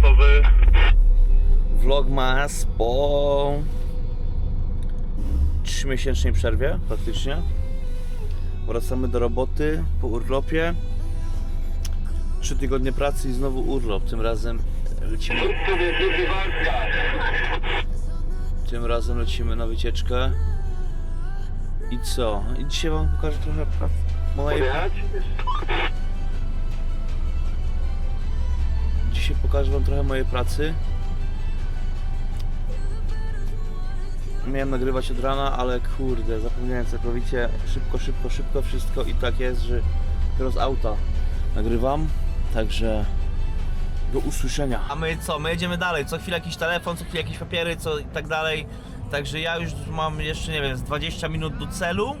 sklepowy. Vlogmas po 3-miesięcznej przerwie faktycznie. Wracamy do roboty po urlopie. 3 tygodnie pracy i znowu urlop. Tym razem lecimy, tym razem lecimy na wycieczkę. I co? I dzisiaj wam pokażę trochę mojej Pokażę wam trochę mojej pracy. Miałem nagrywać od rana, ale kurde, zapomniałem całkowicie szybko, szybko, szybko wszystko i tak jest, że dopiero z auta nagrywam, także do usłyszenia. A my co? My jedziemy dalej, co chwilę jakiś telefon, co chwilę jakieś papiery, co i tak dalej. Także ja już mam jeszcze, nie wiem, z 20 minut do celu.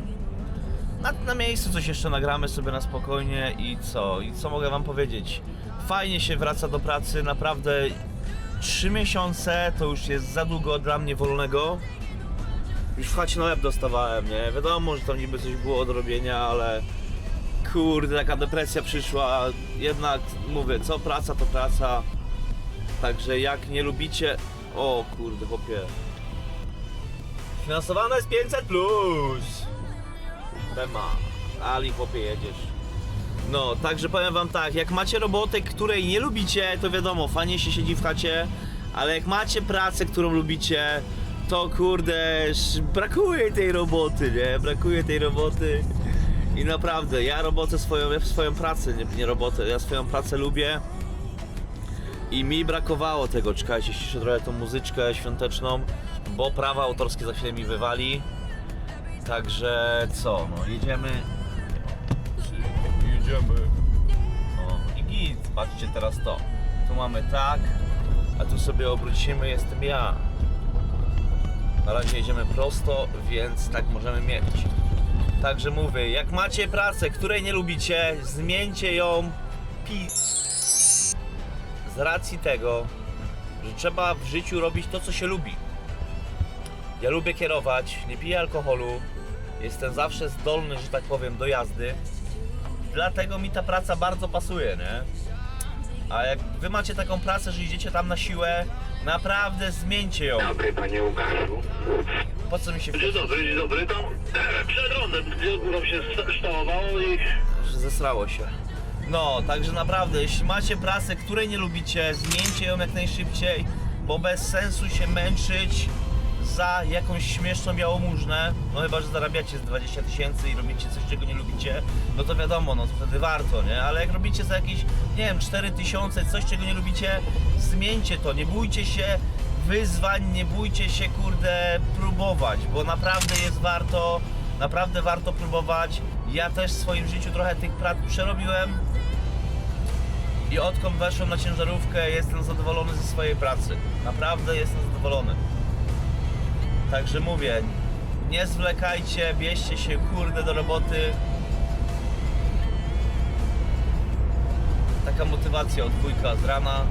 Na, na miejscu coś jeszcze nagramy sobie na spokojnie i co? I co mogę wam powiedzieć? Fajnie się wraca do pracy, naprawdę 3 miesiące to już jest za długo dla mnie wolnego. Już w chacie na łeb dostawałem, nie? Wiadomo, że tam niby coś było do robienia, ale kurde, taka depresja przyszła. Jednak mówię, co praca, to praca. Także jak nie lubicie... O kurde, chłopie. Finansowane jest 500 plus. Rema. Ali, chłopie, jedziesz. No, także powiem wam tak, jak macie robotę, której nie lubicie, to wiadomo, fajnie się siedzi w chacie, ale jak macie pracę, którą lubicie, to kurde, brakuje tej roboty, nie? Brakuje tej roboty. I naprawdę, ja robotę swoją, ja swoją pracę, nie, nie robotę, ja swoją pracę lubię. I mi brakowało tego, czekajcie, ściszę trochę tą muzyczkę świąteczną, bo prawa autorskie za chwilę mi wywali. Także co, no jedziemy. I git, patrzcie teraz to. Tu mamy tak, a tu sobie obrócimy, jestem ja. Na razie jedziemy prosto, więc tak możemy mieć. Także mówię, jak macie pracę, której nie lubicie, zmieńcie ją pi... Z racji tego, że trzeba w życiu robić to, co się lubi. Ja lubię kierować, nie piję alkoholu, jestem zawsze zdolny, że tak powiem, do jazdy. Dlatego mi ta praca bardzo pasuje, nie? A jak wy macie taką pracę, że idziecie tam na siłę, naprawdę zmieńcie ją. Dobry, panie Łukaszu. Po co mi się Dzień dobry, dzień dobry. Tam przed rondem nam się stałowało i... że zesrało się. No, także naprawdę, jeśli macie pracę, której nie lubicie, zmieńcie ją jak najszybciej, bo bez sensu się męczyć za jakąś śmieszną białomużnę, no chyba, że zarabiacie z 20 tysięcy i robicie coś, czego nie lubicie, no to wiadomo, no to wtedy warto, nie? Ale jak robicie za jakieś, nie wiem, 4 tysiące, coś, czego nie lubicie, zmieńcie to, nie bójcie się wyzwań, nie bójcie się, kurde, próbować, bo naprawdę jest warto, naprawdę warto próbować. Ja też w swoim życiu trochę tych prac przerobiłem i odkąd weszłem na ciężarówkę, jestem zadowolony ze swojej pracy. Naprawdę jestem zadowolony. Także mówię, nie zwlekajcie, bierzcie się kurde do roboty. Taka motywacja od dwójka z rana.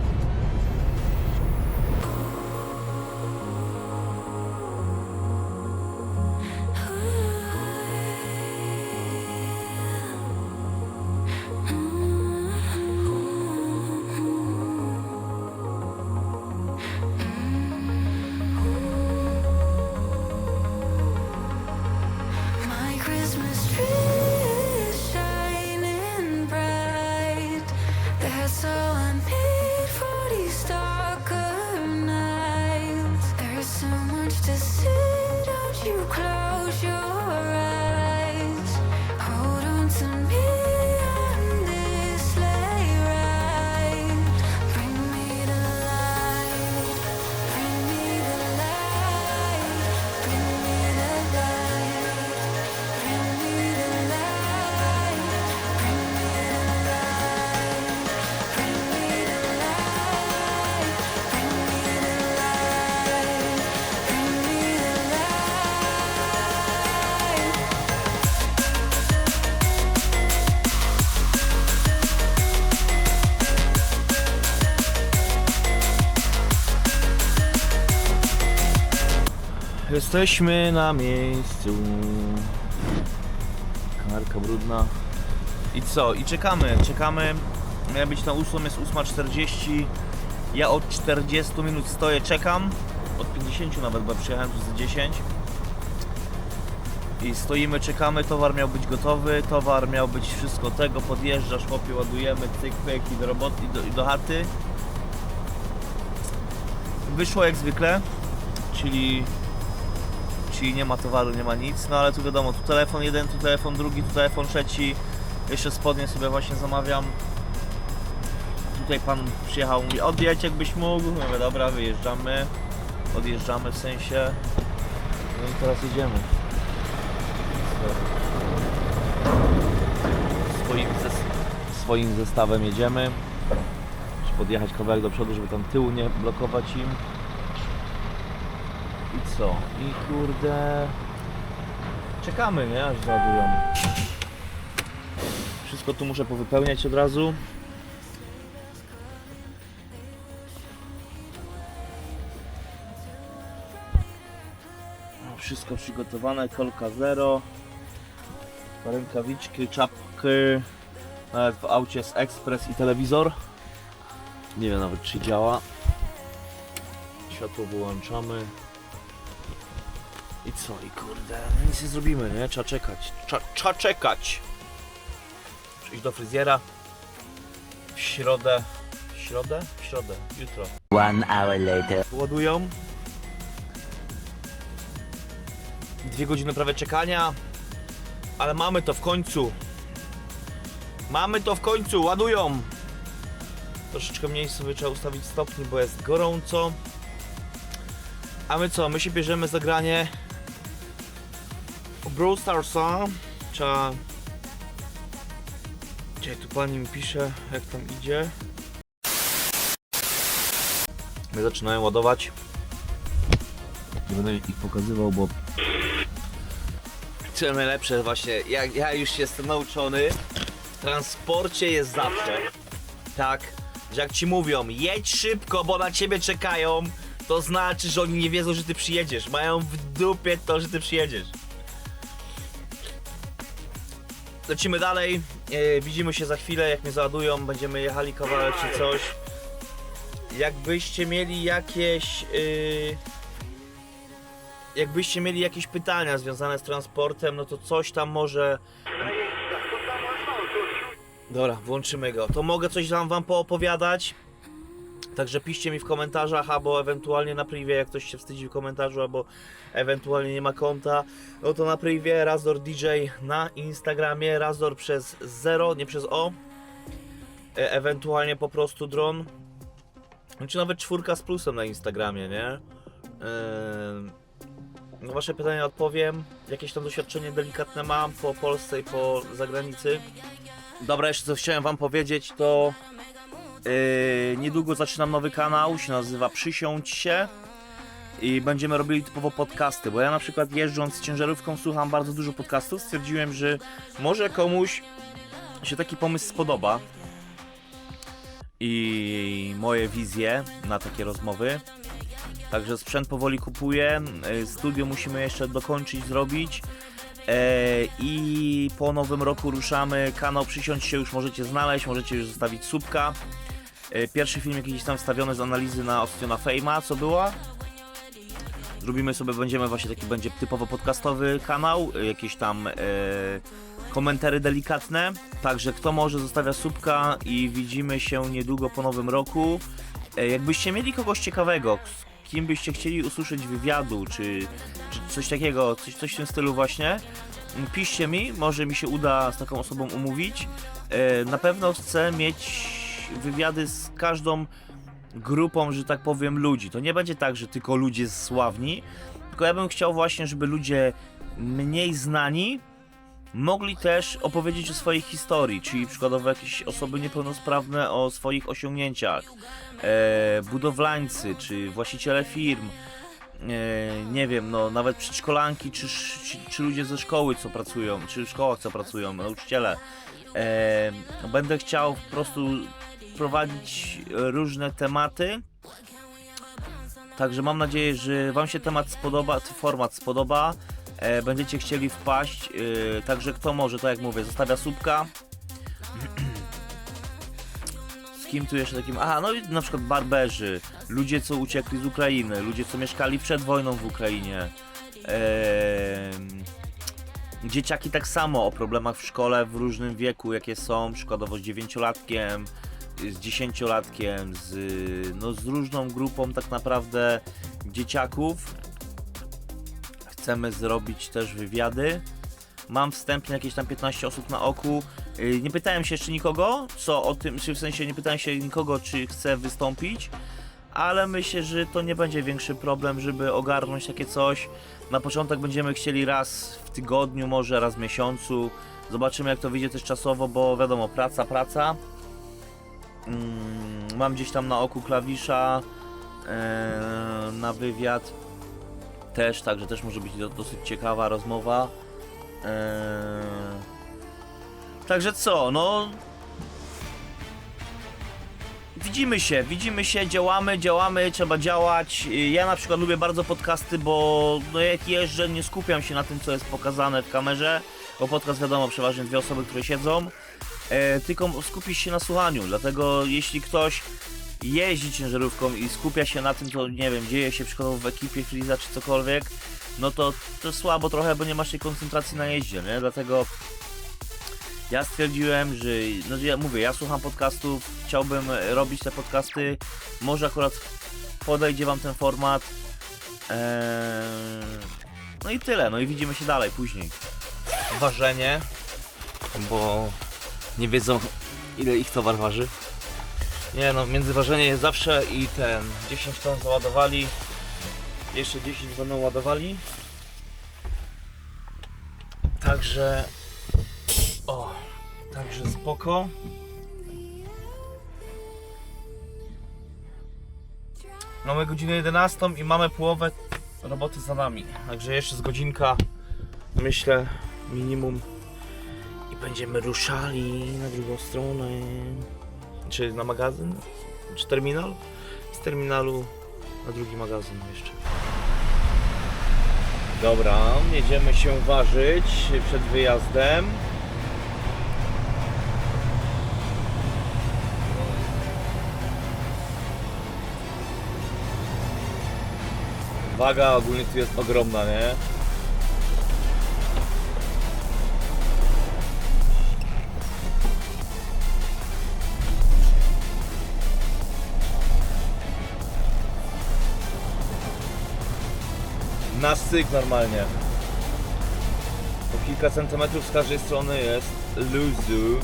Jesteśmy na miejscu. Kamerka brudna. I co? I czekamy, czekamy. Miała być na 8, jest 8.40. Ja od 40 minut stoję, czekam. Od 50 nawet, bo przyjechałem tu za 10. I stoimy, czekamy, towar miał być gotowy, towar miał być wszystko tego, podjeżdżasz, chłopie, ładujemy, cyk, pyk i do roboty, i do, i do chaty. Wyszło jak zwykle, czyli, czyli nie ma towaru, nie ma nic, no ale tu wiadomo, tu telefon jeden, tu telefon drugi, tu telefon trzeci, jeszcze spodnie sobie właśnie zamawiam. Tutaj pan przyjechał, mówi odjechać jakbyś mógł, mówię dobra, wyjeżdżamy, odjeżdżamy w sensie, no i teraz jedziemy. Swoim, zes swoim zestawem jedziemy. Podjechać kawałek do przodu, żeby tam tyłu nie blokować im. I co? I kurde... Czekamy, nie? Aż załadują. Wszystko tu muszę powypełniać od razu. Wszystko przygotowane, kolka zero. Rękawiczki, czapki. Nawet w aucie jest ekspres i telewizor. Nie wiem nawet czy działa. Światło wyłączamy. I co? I kurde, no nic nie zrobimy, nie? Trzeba czekać. Trzeba, trzeba czekać. Przyjść do fryzjera. W środę. W środę? W środę. Jutro. One hour later. Ładują. Dwie godziny prawie czekania. Ale mamy to w końcu. Mamy to w końcu, ładują. Troszeczkę mniej sobie trzeba ustawić stopni, bo jest gorąco. A my co? My się bierzemy za granie Brawl Starsa. Trzeba... Gdzie tu pani mi pisze, jak tam idzie. My zaczynają ładować. Nie będę ich pokazywał, bo co najlepsze właśnie, ja, ja już jestem nauczony, w transporcie jest zawsze tak, że jak ci mówią, jedź szybko, bo na ciebie czekają, to znaczy, że oni nie wiedzą, że ty przyjedziesz. Mają w dupie to, że ty przyjedziesz. Lecimy dalej, e, widzimy się za chwilę, jak mnie załadują, będziemy jechali kawałek czy coś. Jakbyście mieli jakieś... Yy jakbyście mieli jakieś pytania związane z transportem, no to coś tam może. Dobra, włączymy go. To mogę coś tam wam poopowiadać. Także piszcie mi w komentarzach, albo ewentualnie na privie, jak ktoś się wstydzi w komentarzu, albo ewentualnie nie ma konta, no to na privie Razor DJ na Instagramie, Razor przez 0, nie przez O, e ewentualnie po prostu dron, czy nawet czwórka z plusem na Instagramie, nie? Na wasze pytania odpowiem. Jakieś tam doświadczenie delikatne mam po Polsce i po zagranicy. Dobra, jeszcze co chciałem wam powiedzieć, to yy, niedługo zaczynam nowy kanał, się nazywa Przysiądź się i będziemy robili typowo podcasty, bo ja na przykład jeżdżąc ciężarówką słucham bardzo dużo podcastów, stwierdziłem, że może komuś się taki pomysł spodoba i moje wizje na takie rozmowy. Także sprzęt powoli kupuję. e, Studio musimy jeszcze dokończyć, zrobić. E, I po nowym roku ruszamy. Kanał Przysiądź się już możecie znaleźć, możecie już zostawić subka. E, Pierwszy film jakiś tam wstawiony z analizy na Optiona Fame'a, co była. Zrobimy sobie, będziemy właśnie taki będzie typowo podcastowy kanał, e, jakieś tam e, komentary delikatne. Także kto może zostawia subka i widzimy się niedługo po nowym roku. E, Jakbyście mieli kogoś ciekawego, z kim byście chcieli usłyszeć wywiadu, czy, czy coś takiego, coś, coś w tym stylu właśnie, piszcie mi, może mi się uda z taką osobą umówić. E, Na pewno chcę mieć wywiady z każdą grupą, że tak powiem, ludzi. To nie będzie tak, że tylko ludzie sławni, tylko ja bym chciał właśnie, żeby ludzie mniej znani mogli też opowiedzieć o swojej historii, czyli przykładowo jakieś osoby niepełnosprawne o swoich osiągnięciach, e, budowlańcy, czy właściciele firm, e, nie wiem, no nawet przedszkolanki, czy, czy, czy ludzie ze szkoły, co pracują, czy w szkołach, co pracują, nauczyciele. E, będę chciał po prostu prowadzić różne tematy. Także mam nadzieję, że Wam się temat spodoba, format spodoba. E, będziecie chcieli wpaść. E, także kto może, tak jak mówię, zostawia słupka. kim tu jeszcze takim? Aha, no i na przykład barberzy, ludzie co uciekli z Ukrainy, ludzie co mieszkali przed wojną w Ukrainie. Em, dzieciaki tak samo o problemach w szkole w różnym wieku, jakie są, przykładowo z dziewięciolatkiem, z dziesięciolatkiem, z, no, z różną grupą tak naprawdę dzieciaków. Chcemy zrobić też wywiady. Mam wstępnie jakieś tam 15 osób na oku. Yy, Nie pytałem się jeszcze nikogo, co o tym, czy w sensie nie pytałem się nikogo, czy chce wystąpić, ale myślę, że to nie będzie większy problem, żeby ogarnąć takie coś. Na początek będziemy chcieli raz w tygodniu, może raz w miesiącu. Zobaczymy jak to wyjdzie też czasowo, bo wiadomo, praca, praca. Mm, mam gdzieś tam na oku klawisza e, na wywiad też, także też może być do, dosyć ciekawa rozmowa. E, także co, no widzimy się, widzimy się, działamy, działamy, trzeba działać. Ja na przykład lubię bardzo podcasty, bo no jak jeżdżę, nie skupiam się na tym, co jest pokazane w kamerze, bo podcast wiadomo, przeważnie dwie osoby, które siedzą, e, tylko skupisz się na słuchaniu, dlatego jeśli ktoś jeździ ciężarówką i skupia się na tym, co nie wiem, dzieje się przykładowo w ekipie Freeza czy cokolwiek, no to to słabo trochę, bo nie masz tej koncentracji na jeździe, nie? Dlatego ja stwierdziłem, że, no ja mówię, ja słucham podcastów, chciałbym robić te podcasty, może akurat podejdzie wam ten format. Eee, no i tyle, no i widzimy się dalej później. Ważenie, bo nie wiedzą ile ich towar waży. Nie no, międzyważenie jest zawsze i ten 10 ton załadowali. Jeszcze 10 będą ładowali. Także o, także spoko. Mamy godzinę 11 i mamy połowę roboty za nami. Także jeszcze z godzinka, myślę, minimum. Będziemy ruszali na drugą stronę. Czy na magazyn? Czy terminal? Z terminalu na drugi magazyn jeszcze. Dobra, jedziemy się ważyć przed wyjazdem. Waga ogólnie tu jest ogromna, nie? Na styk normalnie. Po kilka centymetrów z każdej strony jest luzu.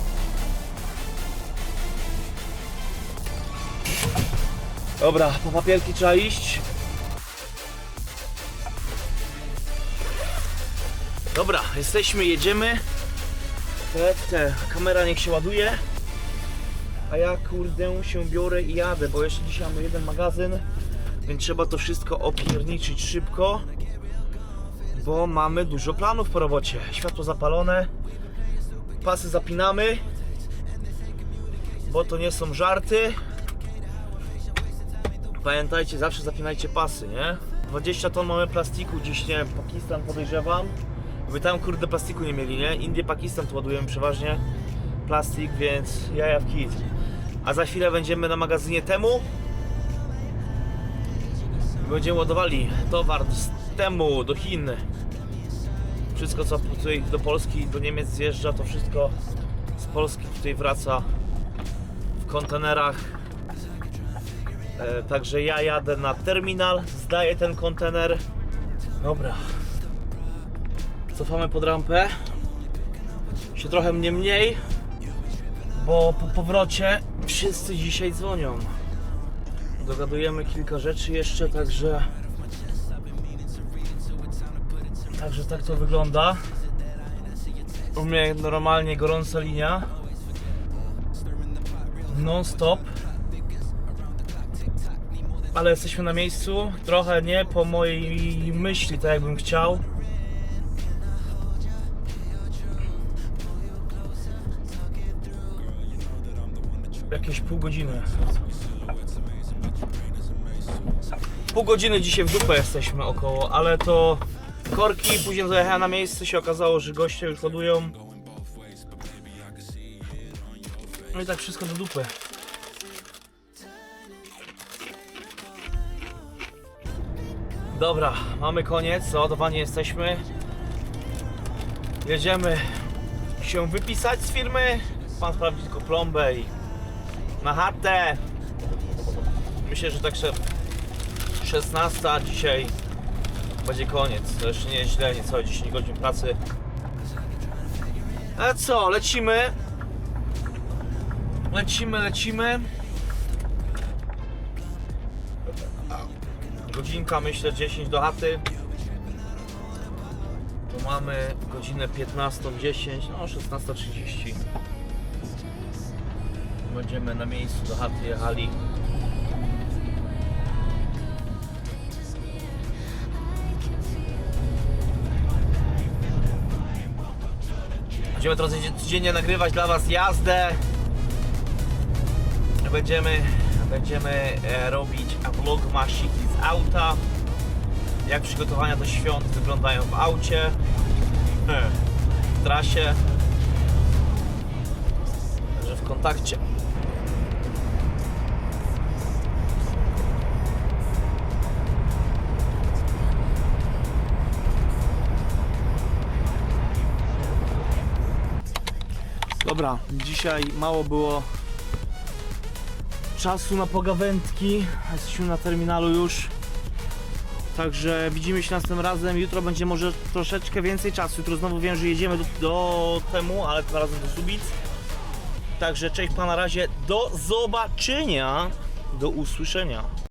Dobra, po papierki trzeba iść. Dobra, jesteśmy, jedziemy. Te, kamera niech się ładuje. A ja kurde się biorę i jadę, bo jeszcze dzisiaj mamy jeden magazyn. Więc trzeba to wszystko opierniczyć szybko. Bo mamy dużo planów po robocie. Światło zapalone. Pasy zapinamy. Bo to nie są żarty. Pamiętajcie, zawsze zapinajcie pasy, nie? 20 ton mamy plastiku, gdzieś nie wiem, Pakistan podejrzewam. Wy tam kurde plastiku nie mieli, nie? Indie, Pakistan tu ładujemy przeważnie plastik, więc jaja w kit. A za chwilę będziemy na magazynie temu. Będziemy ładowali towar z temu do Chin. Wszystko co tutaj do Polski, do Niemiec zjeżdża, to wszystko z Polski tutaj wraca w kontenerach. E, także ja jadę na terminal, zdaję ten kontener. Dobra. Cofamy pod rampę. Się trochę mnie mniej, bo po powrocie wszyscy dzisiaj dzwonią. Dogadujemy kilka rzeczy jeszcze, także. Także tak to wygląda. U mnie normalnie gorąca linia. Non stop. Ale jesteśmy na miejscu. Trochę nie po mojej myśli, tak jakbym chciał. Jakieś pół godziny. Pół godziny dzisiaj w dupę jesteśmy około, ale to korki, później zajechałem na miejsce, się okazało, że goście już ładują. No i tak wszystko do dupy. Dobra, mamy koniec, załadowani jesteśmy. Jedziemy się wypisać z firmy. Pan sprawdzi tylko plombę i na chatę. Myślę, że tak 16 dzisiaj będzie koniec. To jeszcze nie jest źle, niecałe 10 godzin pracy. A co, lecimy. Lecimy, lecimy. Godzinka myślę 10 do chaty. To mamy godzinę 15.10, no 16.30. Będziemy na miejscu do chaty jechali. Będziemy teraz codziennie nagrywać dla Was jazdę. Będziemy, będziemy e, robić vlogmasiki z auta. Jak przygotowania do świąt wyglądają w aucie. W trasie. Także w kontakcie. Dobra, dzisiaj mało było czasu na pogawędki. Jesteśmy na terminalu już. Także widzimy się następnym razem. Jutro będzie może troszeczkę więcej czasu. Jutro znowu wiem, że jedziemy do, do temu, ale tym razem do Subic. Także cześć pa na razie. Do zobaczenia. Do usłyszenia.